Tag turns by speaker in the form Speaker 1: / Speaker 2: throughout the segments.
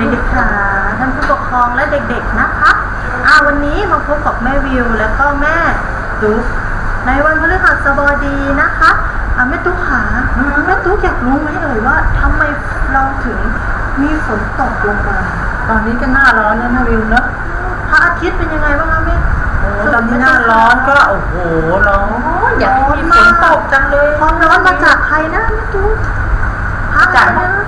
Speaker 1: ดีค่ะท่านเด็กๆค่ะท่านผู้ปกครองและเด็กๆนะคะอ่าวันนี้มาพบกับแม่วิวและก็แม่ตุ๊กในวันพฤหัสบดีนะคะอ่าแม่ตุ๊กขาแม่ตุ๊กอยากรู้ไหมเอ่ยว่าทำไมเราถึงมีฝนตกลงมา
Speaker 2: ตอนนี้ก็หน้าร้อนแล้วนะวิวเนอะ
Speaker 1: พระอาทิตย์เป็นยังไงบ้างคะแม่
Speaker 2: โอ้ตอนนี้หน้าร้อนก็โอ้โหร้อนอยากให้มีฝนตกจังเลย
Speaker 1: ความร้อนมาจากใครนะแม่ตุ๊กพระ
Speaker 2: จาก
Speaker 1: อะไรนะ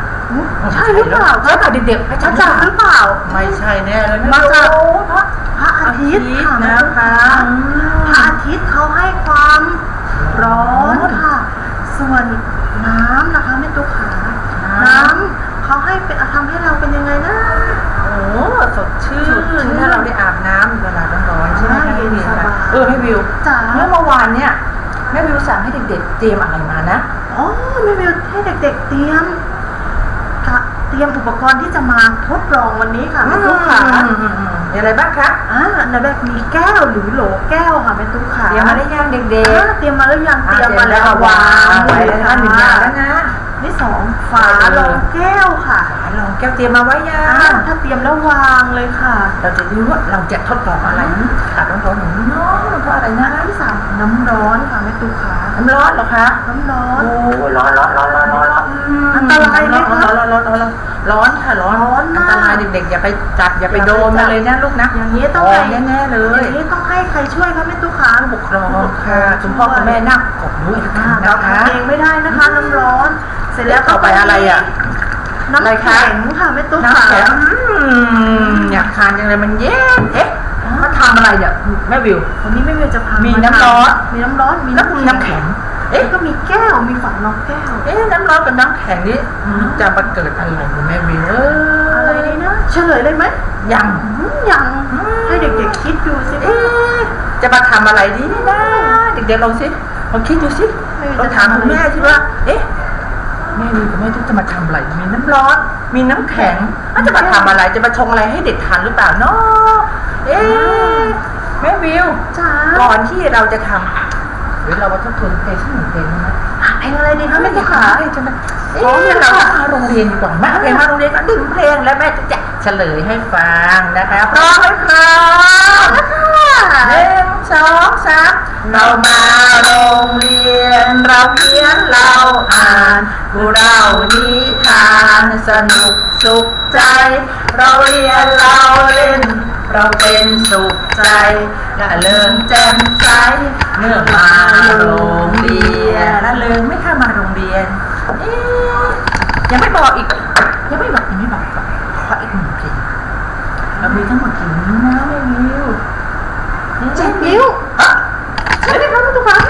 Speaker 1: ใช่หรือเปล่า
Speaker 2: ใช่ค่ะเด็กๆ
Speaker 1: มาจากหรือเปล่า
Speaker 2: ไม่ใช่แน่เลย
Speaker 1: มาจาก
Speaker 2: โอ้พระ
Speaker 1: พระอาทิตย์ค่ะ
Speaker 2: นะคะ
Speaker 1: พระอาทิตย์เขาให้ความร้อนค่ะ ส่วนน้ำนะคะแม่ตุ๊กขาน้ำเขาให้เป็นทำให้เราเป็นยังไงนะ
Speaker 2: โอ้สดชื่
Speaker 1: สดชื่
Speaker 2: น
Speaker 1: น
Speaker 2: ถ้าเราได้อาบน้ำเวลาร้อนๆใช่ไหม
Speaker 1: ใช่
Speaker 2: คะให้วิว
Speaker 1: สบาย
Speaker 2: เออให้วิว
Speaker 1: จ๋า
Speaker 2: เมื่อเมื่อวานเนี่ยแม่วิวสั่งให้เด็กๆเตรียมอะไรมานะ
Speaker 1: อ๋อแม่วิวให้เด็ก ๆ เตรียมกะ เตรียมอุปกรณ์ที่จะมาทดลองวันนี้ค่ะแม่ตุ๊กขา
Speaker 2: อืมอืมอืมมีอะไรบ้างคะ
Speaker 1: อ่าในแบบมีแก้วหรือโหลแก้วค่ะแม่ตุ๊กขา
Speaker 2: เตรียมมาได้ยังเด็ก
Speaker 1: อ่าเตรียมมาแล้วยัง
Speaker 2: ๆ
Speaker 1: เตรียมมาแล้ว
Speaker 2: อะ
Speaker 1: วาง
Speaker 2: ไว้แล้วนะหนึ่งอย่างแล้วนะ
Speaker 1: นี่สองฝารองแก้วค่ะ
Speaker 2: ลองแก้วเตรียมมาไว้ยั
Speaker 1: อ่างถ้าเตรียมแล้ววางเลยค่ะ
Speaker 2: เราจะรู้ว่าเราจะทดลองอะไรขาดร้อนๆอย่างนี้เนาะเพราะอะไรนะ
Speaker 1: ที่สามน้ำร้อนค่ะแม่ตุ๊กขา
Speaker 2: น้ำร้อนเหรอคะ
Speaker 1: น้ำร้อ
Speaker 2: โอ้
Speaker 1: น
Speaker 2: ร้อนร้อนร้อนร้อนร้อนร้อน
Speaker 1: อันตรายไหมคะ
Speaker 2: ร้อนร้อนร้อนร้อนร้อนร้อนค่ะร้อน
Speaker 1: ร้อนมาก
Speaker 2: อันตรายเด็กๆอย่าไปจับอย่าไป
Speaker 1: อย่าไป
Speaker 2: โดน
Speaker 1: จั
Speaker 2: มา
Speaker 1: บ
Speaker 2: เลยนะลูกนะ
Speaker 1: อย่างนี้ต้อง
Speaker 2: โให้แน่ๆเล
Speaker 1: อย ย่างนี้ต้องให้ใครช่วยคะแม่ตุ๊กขา
Speaker 2: ผู้ปกครองค่ะคุณพ่อคุณแม่นั่งกดด้วย
Speaker 1: อ่า
Speaker 2: นะ
Speaker 1: เรา
Speaker 2: คะ
Speaker 1: ทำเองไม่ได้นะคะน้ำร้อน เสร็จแล้ว
Speaker 2: ต่อไปอะไรอะ
Speaker 1: น้ำ
Speaker 2: อะไรคะ
Speaker 1: แข็งค่ะแม่ตุ๊ก
Speaker 2: น้ำ
Speaker 1: ขา
Speaker 2: แข็งอืมอยากทานจังเลยมันเย็นเอ๊ะมาทำอะไรเนี่ยแม่วิว
Speaker 1: วันนี้แม่วิวจะพา
Speaker 2: มี
Speaker 1: มี
Speaker 2: น้ำร้อน
Speaker 1: มีน้ำร้อนมี
Speaker 2: แล้วมีน้ำแข็ง
Speaker 1: เอ๊ะ
Speaker 2: เอ๊ะ
Speaker 1: ก็มีแก้วมีฝารองแก้ว
Speaker 2: เอ๊ะน้ำร้อนกับน้ำแข็งนี่จะมาเกิดอะไรคุณแม่วิวเออ
Speaker 1: อะไรดีนะเฉลยเลยไหม
Speaker 2: ยัง
Speaker 1: อืมยังให้เด็กๆคิดดูสิ
Speaker 2: เอ๊ะจะมาทำอะไรดีนะเด็กๆลองสิลองคิดดูสิลองถามคุณแม่สิว่า เอ๊ะแม่วิวกับแม่ทุกจะมาทำอะไรมีน้ำร้อน มีน้ำแข็งแล้วจะมาทำอะไรจะมาชงอะไรให้เด็กทานหรือเปล่าเนาะเอ๊ะแม่วิว
Speaker 1: จ้า
Speaker 2: ก่อนที่เราจะทำ หรือเรามาทบทวนเพลงสักหนึ่งเพลงนะ
Speaker 1: เพลงอะไรดีคะ
Speaker 2: ถ้า
Speaker 1: แม่
Speaker 2: ไม่
Speaker 1: ตุ๊
Speaker 2: จะ
Speaker 1: ก
Speaker 2: หา
Speaker 1: ขา
Speaker 2: เพลงจะมาเอ๊ะเรามาโรงเรียนดีกว่ามาเพลงมาโรงเรียนกันดึงเพลงแล้วแม่จะจะเฉลยให้ฟังนะคะพร้อมไหมพร้อมหนึ่งสองสามเรามาโรงเรียน เราเขียนเราอ่านผู้เรานิทานสนุกสุขใจ เราเรียนเราเล่น เราเป็นสุขใจละเริงแจ่มใส เมื่อมาโรงเรียนละเริงไม่เข้ามาโรงเรียนเอ๊ะยังไม่บอกอีก ยังไม่บอกยังไม่บอกขออีกหนึ่งเพลงเรามีทั้งหมดกี่นิ้วนะแม่วิว
Speaker 1: เจ็ดนิ้ว
Speaker 2: อะใช่ไหมครับทุกคน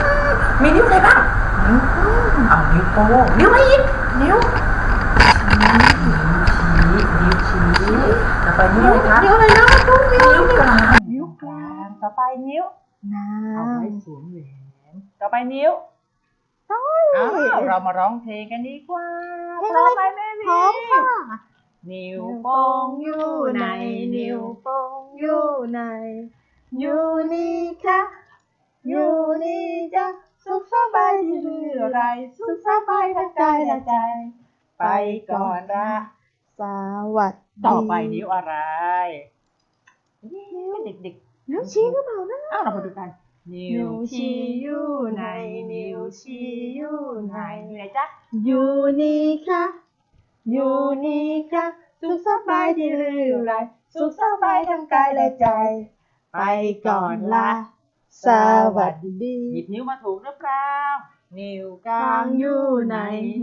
Speaker 2: มีนิ้วอะไรบ้างเอานิ้วโป้งนิ้วอะไรอีก
Speaker 1: นิ้ว
Speaker 2: นิ้วชี้นิ้วชี้ต่อไปนิ้วอะไรครับ
Speaker 1: นิ้วอะไรนะแม่ตุ๊กนิ้ว
Speaker 2: นิ้วกลาง
Speaker 1: นิ้วกลาง
Speaker 2: ต่อไปนิ้ว
Speaker 1: น้
Speaker 2: เอาไว้สวมแหวน ต่อไปนิ้วอ้าวเรามาร้องเพลงกันดีกว่าพร้อมไหมแม่ำวิ
Speaker 1: พร้อมค่ะ
Speaker 2: นิ้วโป้งอยู่ในนิ้ว
Speaker 1: โป้งอยู่ใน อยู่นี่ค่ะ อยู่นี่จ้ะสุขสบายดีหรือไร สุขสบายทั้งกายและใจ
Speaker 2: ไปก่อนละ
Speaker 1: สวัสดี
Speaker 2: ต่อไปนิ้วอะไรนิ้วเด็ก
Speaker 1: นิ้วชี้หรือเปล่านะ
Speaker 2: ๆอ้าวเรามาดูกัน นิ้วชี้อยู่ในนิ้วชี้อยู่ในอยู่ไหนจ๊ะ
Speaker 1: อยู่นี่ค่ะ อยู่นี่ค่ะ สุขสบายดีหรือไร สุขสบายทั้งกายและใจ ไปก่อนละ สวัสดี
Speaker 2: หยิบนิ้วมาถูกหรือเปล่า นิ้วก
Speaker 1: ก
Speaker 2: ลา
Speaker 1: ลางงอยู่ไหน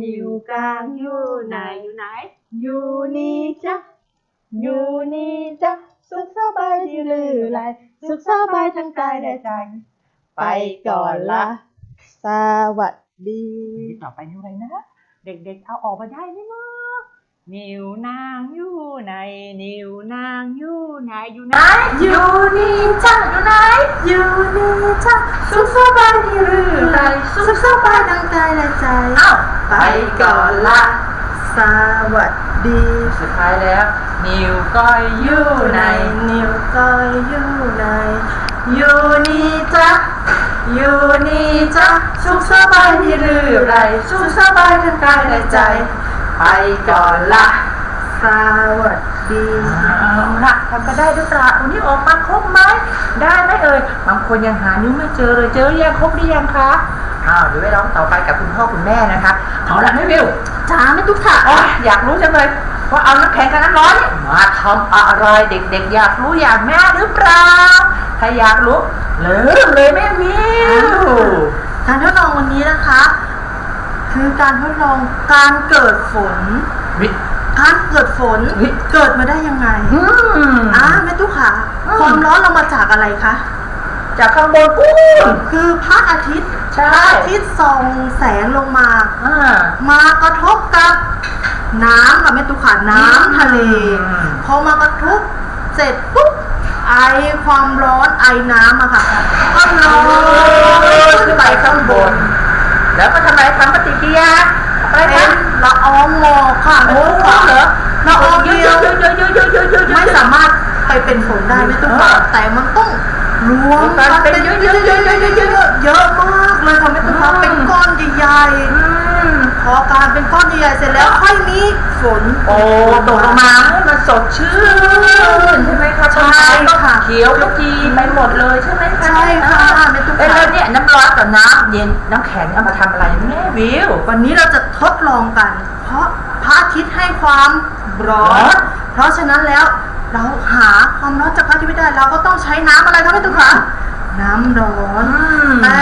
Speaker 1: นิ้วกลางอยู่ไหน
Speaker 2: อยู่ไหน
Speaker 1: อยู่นี่จ้ะ อยู่นี่จ้ะ สุขสบายดีหรือไรสุขสบายทั้งกายและใจ ไปก่อนละ สวัสดี
Speaker 2: ต่อไปนิ้วอะไรนะ เด็กๆ เอาออกมาได้ไหมเนาะนิ้วนางอยู่ไหนนิ้วนางอยู่ไหนอยู่ไหน
Speaker 1: อยู่นี่จ้ะอยู่ไหนอยู่นี่จ้ะสุขสบายดีหรือไรสุขสบายทั้งกายและใจ
Speaker 2: เอ้า
Speaker 1: ไปก่อนละสวัสดี
Speaker 2: สุดท้ายแล้ว นิ้วก้อยอยู่ไหน
Speaker 1: นิ้วก้อยอยู่ใน อยู่นี่จ้ะอยู่นี่จ้ะสุขสบายดีหรือไรสุขสบายทั้งกายและใจ ไป
Speaker 2: ก่อนละ
Speaker 1: สวัสดี
Speaker 2: เอาละทำก็ได้หรือเปล่าวันนี้ออกมาครบไหมได้ไหมเอ่ยบางคนยังหานิ้วไม่เจอเลยเจอหรือยังครบหรือยังคะอ้าวเดี๋ยวไปร้องต่อไปกับคุณพ่อคุณแม่นะคะเอาละไม่วิว
Speaker 1: จ้าไม่ตุ๊กค่ะ
Speaker 2: โอ๊ยอยากรู้จังเลยว่าเอาน้ำแข็งกับน้ำร้อนเนี่ยมาทำอะไรเด็กๆ อยากรู้อยากแม่หรือเปล่าถ้าอยากรู้เริ่มเลยแม่วิว
Speaker 1: การทดลองวันนี้นะคะ คือการทดลองการเกิดฝน
Speaker 2: วิ
Speaker 1: การเกิดฝน
Speaker 2: เฮ้ย
Speaker 1: เกิดมาได้ยังไง
Speaker 2: อืม
Speaker 1: อ่าแม่ตุ๊กค่ะ
Speaker 2: อืม
Speaker 1: ความร้อนเรามาจากอะไรคะ
Speaker 2: จากข้างบนกู้
Speaker 1: คือพระอาทิตย์
Speaker 2: ใช่
Speaker 1: พระอาทิตย์ส่องแสงลงมา
Speaker 2: อ่า
Speaker 1: มากระทบกับน้ำค่ะแม่ตุ๊กค่ะน้ำทะเล
Speaker 2: อืม
Speaker 1: พอมากระทบเสร็จปุ๊บไอความร้อนไอน้ำอะค่ะก็ร้อน
Speaker 2: ขึ้นไปข้างบน แล้วก็ทำไมทำปฏิกิริยา อะไร
Speaker 1: เป็
Speaker 2: นะ
Speaker 1: นละอองหมอกค่ะแม่
Speaker 2: โอ้
Speaker 1: ตุ๊ก
Speaker 2: โห
Speaker 1: ค่ะ
Speaker 2: เหรอ
Speaker 1: ละอองเดี
Speaker 2: เย
Speaker 1: ยว
Speaker 2: อะๆๆๆๆๆๆ
Speaker 1: ไม่สามารถไปเป็นฝนได้แม่ตุ๊กค่ะ
Speaker 2: เออ
Speaker 1: แต่มันต้องรวม
Speaker 2: กันเป็นเยอะๆๆๆๆๆ
Speaker 1: เยอะมากเลยค่ะแม่ตุ๊กค่ะ
Speaker 2: อืม
Speaker 1: เป็นก้อนใหญ่ๆ
Speaker 2: อืม
Speaker 1: พ อการเป็นก้อนใหญ่ๆเสร็จแล้วค่อยมีฝน
Speaker 2: โอ้ตกลงมาให้มันสดชื่นใช่ไหมคะ
Speaker 1: ใช่
Speaker 2: ต้นไม้ก็
Speaker 1: ค่ะ
Speaker 2: เขียวขจีไปหมดเลยใช่ไหมคะ
Speaker 1: ใช่ค่ะแม่ตุ๊ก
Speaker 2: เอ้ย
Speaker 1: ค่ะ
Speaker 2: แล้วเนี่ยน้ำร้อนกับน้ำเย็นน้ำแข็งเอามาทำอะไรแม่วิว
Speaker 1: วันนี้เราจะทดลองกัน เพราะพระอาทิตย์ให้ความร้อ
Speaker 2: ร้
Speaker 1: น
Speaker 2: อน
Speaker 1: เพราะฉะนั้นแล้วเราหาความร้อนจากพระอาทิตย์ไม่ได้ เราก็ต้องใช้น้ำอะไรคะแม่ตุ๊กคะน้ำร้อน
Speaker 2: อืม
Speaker 1: แต่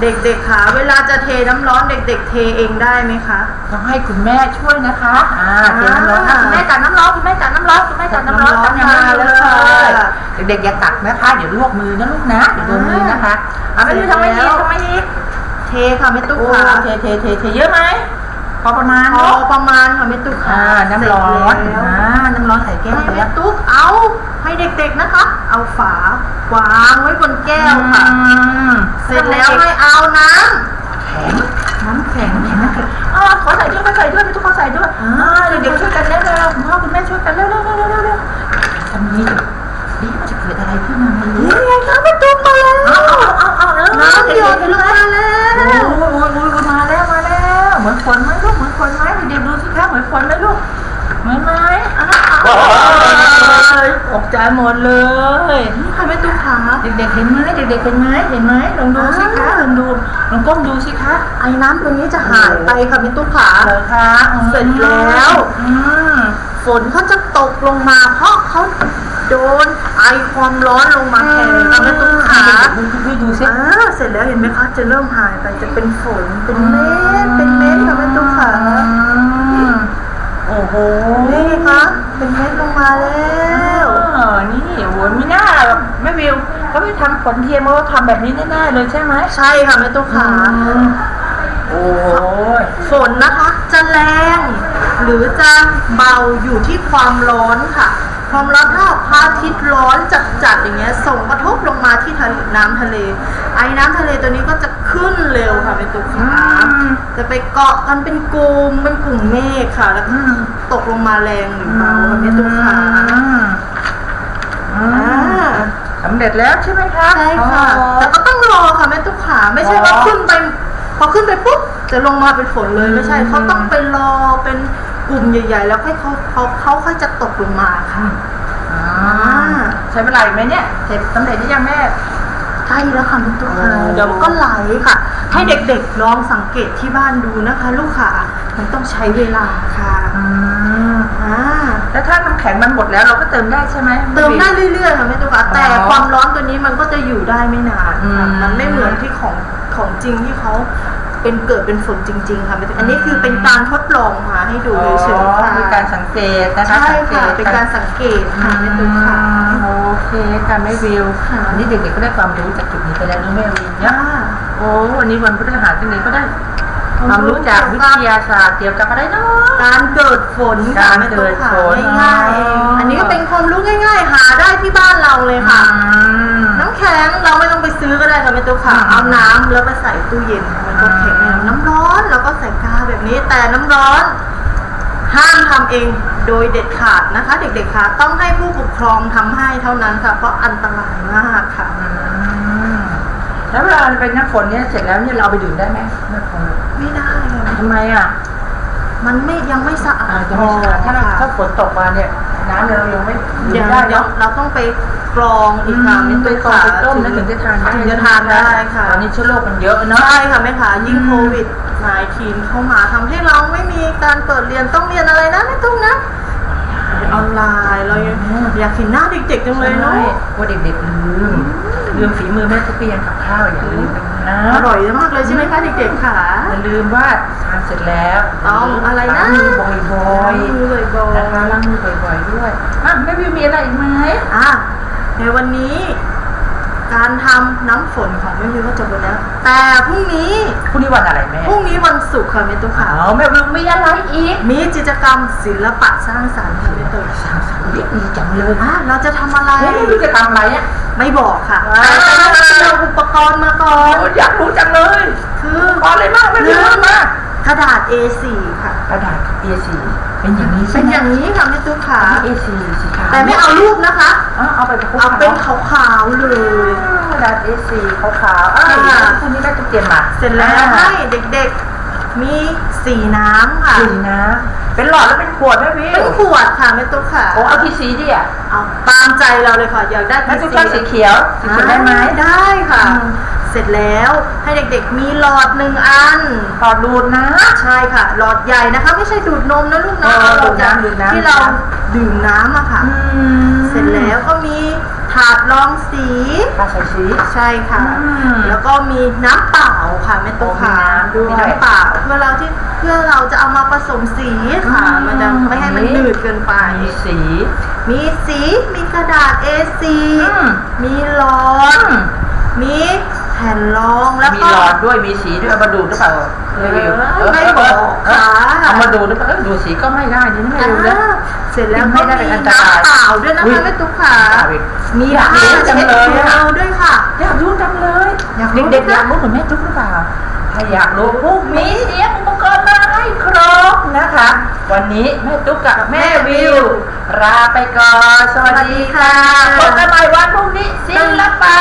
Speaker 1: เด็กๆค่ะเวลาจะเทน้ำร้อนเด็ก ๆ เทเองได้ไหมคะ
Speaker 2: ต้องให้คุณแม่ช่วยนะคะอ่าเตรียมน้ำร้อนนะ
Speaker 1: อ่า
Speaker 2: คุณแม่จัดน้ำร้อนคุณแม่จัดน้ำร้อนคุณแม่จัดน้ำร้อน
Speaker 1: น้ำร้อน
Speaker 2: ทำยังไง
Speaker 1: มา
Speaker 2: เล
Speaker 1: แล้วค่ะ
Speaker 2: ยเด็กๆอย่าตักนะคะ เดี๋ยวลวกมือนะลูกนะเดี๋ยวโดนมือนะคะเอาไม่ได้ทำไมอีกทำไมอีก
Speaker 1: เทค่ะแม่ตุ๊ก
Speaker 2: โอ้
Speaker 1: ค่ะ
Speaker 2: เทเทเทเทเยอะไหม พอประมาณ
Speaker 1: พอ
Speaker 2: เนาะ
Speaker 1: ประมาณค่ะแม่ตุ๊กค่ะ
Speaker 2: อ่าน้ำร้อน
Speaker 1: เสจแล้ว
Speaker 2: อ่าน้ำร้อนใส่แก้ว
Speaker 1: ให้
Speaker 2: ไป
Speaker 1: แม่
Speaker 2: แล้ว
Speaker 1: ตุ๊กเอาให้เด็กๆนะคะ เอาฝาวางไว้บนแก้วค่ะ
Speaker 2: อืม
Speaker 1: เสร็จแล้วให้เอาน้
Speaker 2: แข็งน้ำแข็งแข็งน้ำแข็งอ่าขอใส่ด้วยขอใส่ด้วยพี่ทุกคนใส่ด้วยอ่าเด็กๆช่วยกันเร็วๆคุณพ่อคุณแม่ช่วยกันเร็วๆเร็วๆเร็วๆเร็วๆทำนี้นี่มันจะเกิดอะไรขึ้นมาไม่ำรู้
Speaker 1: นี่ไงคะแม่ตุ๊กมาแล้ว
Speaker 2: หมดเลย
Speaker 1: นี่ค่ะแม่ตุ๊กขา
Speaker 2: เด็กๆเห็นไหมเด็กๆเห็นไหมเห็นไหมลองดูสิคะลองดูลองก้มดูสิคะ
Speaker 1: ไอ้น้ำตรงนี้จะหายไปค่ะแม่ตุ๊กขา
Speaker 2: เหรอคะอืม
Speaker 1: เสร็จแล้ว
Speaker 2: อืม
Speaker 1: ฝนเขาจะตกลงมา เพราะเขาโดนไอความร้อนลงมาแทนค่ะแม่ตุ๊กขา
Speaker 2: ดูดูดูสิ
Speaker 1: อ่าเสร็จแล้วเห็นไหมคะจะเริ่มหายไปจะเป็นฝนเป็นเม็ดเป็นเม็ดค่ะแม่ตุ๊กขา
Speaker 2: อืมโอ้โห
Speaker 1: นี่ไงคะ เป็นเม็ดลงมาแล้ว
Speaker 2: เออนี่โหไม่น่าหรอกแม่วิวก็ไม่ทำผลเทียมว่าทำแบบนี้แน่ๆเลยใช่ไหม
Speaker 1: ใช่ค่ะแม่ตุ๊กขา
Speaker 2: โอ้ย
Speaker 1: ฝนนะคะจะแรง หรือจะเบาอยู่ที่ความร้อนค่ะ ความร้อนถ้าพระอาทิตย์ร้อนจัดๆอย่างเงี้ยส่งกระทบลงมาที่ทะเลน้ำทะเล ไอ้น้ำทะเลตัวนี้ก็จะขึ้นเร็วค่ะแม่ตุ๊กขาจะไปเกาะกันเป็นกลุ่มเป็นกลุ่มเมฆค่ะแล้วก็ ตกลงมาแรงหรือเบาค่ะแม่ตุ๊กขา
Speaker 2: อื
Speaker 1: อ่า
Speaker 2: ม สำเร็จแล้วใช่ไหมคะ
Speaker 1: ใช่ค่ะ
Speaker 2: อ๋อ
Speaker 1: แต่ก็ต้องรอค่ะแม่ตุ๊กขาไม่ใช่ว่า
Speaker 2: อ๋อ
Speaker 1: ขึ้นไปพอขึ้นไปปุ๊บจะลงมาเป็นฝนเลยไม่ใช่
Speaker 2: อืม
Speaker 1: เขาต้องไปรอเป็นกลุ่มใหญ่ ๆ แล้วค่อยเขาเขาเขาค่อยจะตกลงมาค่ะ
Speaker 2: อ่าใช้เวลาอีกไหมเนี่ยเสร็จสำเร็จหรือยังแม่
Speaker 1: ใกล้แล้วค่ะแม่ตุ๊กขา
Speaker 2: โอ้
Speaker 1: เดี๋ยวมันก็ไหลค่ะ ให้เด็กๆลองสังเกตที่บ้านดูนะคะ ลูกขามันต้องใช้เวลาค่ะ
Speaker 2: อืม
Speaker 1: อ่า
Speaker 2: แล้วถ้าน้ำแข็งมันหมดแล้วเราก็เติมได้ใช่ไหม
Speaker 1: เติมได้เรื่อยๆค่ะแม่ตุ๊กขาแต่
Speaker 2: อ๋อ
Speaker 1: ความร้อนตัวนี้มันก็จะอยู่ได้ไม่นานค่ะ
Speaker 2: อืม
Speaker 1: มันไม่เหมือนที่ของของจริงที่เขาเป็นเกิดเป็นฝนจริง ๆ ค่ะแม่ตุ๊กอันนี้คือเป็นการทดลองมาให้ดูเฉยๆค่ะ
Speaker 2: มีการสังเกตนะคะ
Speaker 1: ใช่
Speaker 2: สังเก
Speaker 1: ค่ะ
Speaker 2: ต
Speaker 1: เป็นการสังเกตค่ะแม่ตุ๊กค่ะ
Speaker 2: โอเคค่ะแม่วิว
Speaker 1: ค่ะ
Speaker 2: วันนี้เด็กๆก็ได้ความรู้จากจุดนี้ไปแล้วนะแม่วิวเนี่ย
Speaker 1: ค่ะ
Speaker 2: โอ้วันนี้วันพฤหัสเด็กๆก็ได้ ความรู้จากวิทยาศาสตร์เกี่ยวกับอะไรเนาะ
Speaker 1: การเกิดฝนค่ะ
Speaker 2: การ
Speaker 1: แม่
Speaker 2: เกิ
Speaker 1: ตุ๊ก
Speaker 2: ด
Speaker 1: ค่ะ
Speaker 2: ฝน
Speaker 1: ง่ายๆเอง
Speaker 2: อ๋ออั
Speaker 1: อันนี้ก็เป็นความรู้ง่าย ๆ หาได้ที่บ้านเราเลยค่ะ
Speaker 2: อืม
Speaker 1: น้ำแข็งเราไม่ต้องไปซื้อก็ได้ค่ะแม่ตุ๊กค่ะ
Speaker 2: อืม
Speaker 1: เอาน้ำแล้วไปใส่ตู้เย็นมันก็แข็ง
Speaker 2: อืม
Speaker 1: น้ำร้อนเราก็ใส่กาแบบนี้ แต่น้ำร้อน ห้ามทำเองโดยเด็ดขาดนะคะ เด็กๆค่ะต้องให้ผู้ปกครองทำให้เท่านั้นค่ะ เพราะอันตรายมากค่ะ
Speaker 2: อืม แล้วเวลาเป็นน้ำฝนเนี่ยเสร็จแล้วเนี่ยเราเอาไปดื่มได้ไหมน้ำฝน
Speaker 1: ไม่ได้ค่ะ
Speaker 2: ทำไมอะ
Speaker 1: มันไม่ยังไม่สะอา
Speaker 2: อ่า
Speaker 1: ด
Speaker 2: จะไม่ใช่ถ้าเราถ้าฝนตกมาเนี่ยน้ำเรายังไม่
Speaker 1: เดี๋ยว
Speaker 2: ได้
Speaker 1: เดี๋ยว
Speaker 2: เนาะ
Speaker 1: เราต้องไปกรองอีกค่ะ
Speaker 2: อืมไปกรองไปต้มแล้วถึงจะทานได้
Speaker 1: ถึงจะทานได้ค่ะ
Speaker 2: ตอนนี้เชื้อโรคมันเยอะเนาะ
Speaker 1: ใช่ค่ะแม่ค่ะยิ่ง
Speaker 2: อืม
Speaker 1: โควิด -19 เข้ามาทำให้เราไม่มีการเปิดเรียนต้องเรียนอะไรนะไม่ต้องนะออนไลน์เรายังอยากเห็นหน้าเด็กๆจังเลยเนาะ
Speaker 2: ใช่ว่าเด็กๆลืม ลืมฝีมือแม่ทุกปียงกับข้าวอย่าลืมนะ
Speaker 1: อร่อยมากเลยใช่ไหมคะเด็กๆค่ะ
Speaker 2: อย่าลืมว่าทานเสร็จแล้ว
Speaker 1: ต้องอะไรนะ
Speaker 2: ล้างมือบ่อย
Speaker 1: ล้างมือบ่อยๆ
Speaker 2: นะคะล้างมือบ่อยๆด้วยอะแม่วิวมีอะไรอีกไหม
Speaker 1: อะในวันนี้ การทำน้ำฝนของแม่วิวก็จบไปแล้ว แต่พรุ่งนี้
Speaker 2: พรุ่งนี้วันอะไรแม่
Speaker 1: พรุ่งนี้วันศุกร์ค่ะแม่ตุ๊กค่ะ
Speaker 2: เอาแม่วิวมีอะไรอีก
Speaker 1: มีกิจกรรมศิลปะสร้างสรรค์ค่ะแม่ตุ๊ก
Speaker 2: สาวสาวเรียกดีจังเลย
Speaker 1: อะเราจะทำอะไร
Speaker 2: เฮ้ยไม่รู้จะทำอะไรอะ
Speaker 1: ไม่บอกค่ะ
Speaker 2: อ่า
Speaker 1: แต่ต้องเตรียมอุปกรณ์มาก่อน
Speaker 2: โอ้ยอยากรู้จังเลย
Speaker 1: คือ
Speaker 2: เอาอะไรมากไม่รู้มาก
Speaker 1: กระดาษ A4 ค่ะ
Speaker 2: กระดาษ A4 เป็นอย่างนี้ใช่
Speaker 1: เป็น
Speaker 2: ไหม
Speaker 1: อย่างนี้ค่ะแม่ตุ๊กค่ะ
Speaker 2: A4 สีขาว
Speaker 1: แต่ไม่เอารูปนะคะ
Speaker 2: อะเอาไปคลุก
Speaker 1: เอาเป็น
Speaker 2: ข
Speaker 1: ขาวๆเลย
Speaker 2: กระดาษ A4 ขาวๆอะ
Speaker 1: ค่ะ
Speaker 2: พรุ่งนี้แม่จะเตรียมมา
Speaker 1: เสร็จแล้วให้เด็กๆ มีสีน้ำค่ะ
Speaker 2: สีนะเป็นหลอดแล้วเป็นขวดแม่วิว
Speaker 1: เป็นขวดค่ะแม่ตุ๊กค่ะ
Speaker 2: โอ้เอากี่สีดิอะ
Speaker 1: เอาตามใจเราเลยค่ะอยากได้
Speaker 2: แม่ตุ๊กชอบสีเขียวสีเขียวได้ไหม
Speaker 1: ได้ค่ะ
Speaker 2: อืม
Speaker 1: เสร็จแล้วให้เด็กๆมีหลอดหนึ่งอัน
Speaker 2: หลอดดูดนะ
Speaker 1: ใช่ค่ะ หลอดใหญ่นะคะ ไม่ใช่ดูดนมนะลูกนะ
Speaker 2: เออ
Speaker 1: หลอด
Speaker 2: ดูดน้ำดูดน้ำ
Speaker 1: ที่เราดื่มน้ำอะค่ะเสร็จแล้วก็มี ถาดรองสี
Speaker 2: ปลาใส่สี
Speaker 1: ใช่ค่ะ
Speaker 2: อืม
Speaker 1: แล้วก็มีน้ำเปล่าค่ะแม่ตุ๊กค่ะ
Speaker 2: โอ้มีน้ำด้วย
Speaker 1: น้ำเปล่าเพื่อเราที่เพื่อเราจะเอามาผสมสีค่ะ
Speaker 2: อืม
Speaker 1: มันจะไม่ให้มันหนืดเกินไป
Speaker 2: มีสี
Speaker 1: มีสีมีกระดาษ A4
Speaker 2: อืม
Speaker 1: มีหลอด
Speaker 2: อืม
Speaker 1: มี แผ่นรองแล้ว
Speaker 2: มี
Speaker 1: ก็
Speaker 2: หลอดด้วยมีสีด้วยเอามาดูดหรือเปล่ารีวิว
Speaker 1: เออไม่บอกค่ะ
Speaker 2: เอามาดูหรือเปล่าเออดูสีก็ไม่ได้นี่ไม่
Speaker 1: อ่า
Speaker 2: ดูนะ
Speaker 1: เสร็จแล้ว
Speaker 2: ไม่
Speaker 1: ก็
Speaker 2: ได้
Speaker 1: มี
Speaker 2: เป็นอันต
Speaker 1: น้ำ
Speaker 2: ราย
Speaker 1: เปล่าด้วยนะ
Speaker 2: อุ๊ย
Speaker 1: คะแม่ตุ๊กค่ะ
Speaker 2: มี
Speaker 1: ผ้า
Speaker 2: ผ้า
Speaker 1: เช็
Speaker 2: จั
Speaker 1: ด
Speaker 2: งเลย
Speaker 1: ตัว
Speaker 2: อะ
Speaker 1: ด้วยค่ะ
Speaker 2: อยากรู้จังเลย
Speaker 1: อยากรู้
Speaker 2: เด็กๆ
Speaker 1: นะ
Speaker 2: อยากรู้เหมือนแม่ตุ๊กหรือเปล่าถ้าอยากรู้พวกนี้เตรียมอุปกรณ์มาให้ครบนะคะ วันนี้แม่ตุ๊กกับแม่วิวลาไปก่อนสวัสดีค่ะ พบกันใหม่วันพรุ่งนี้ศิลปะ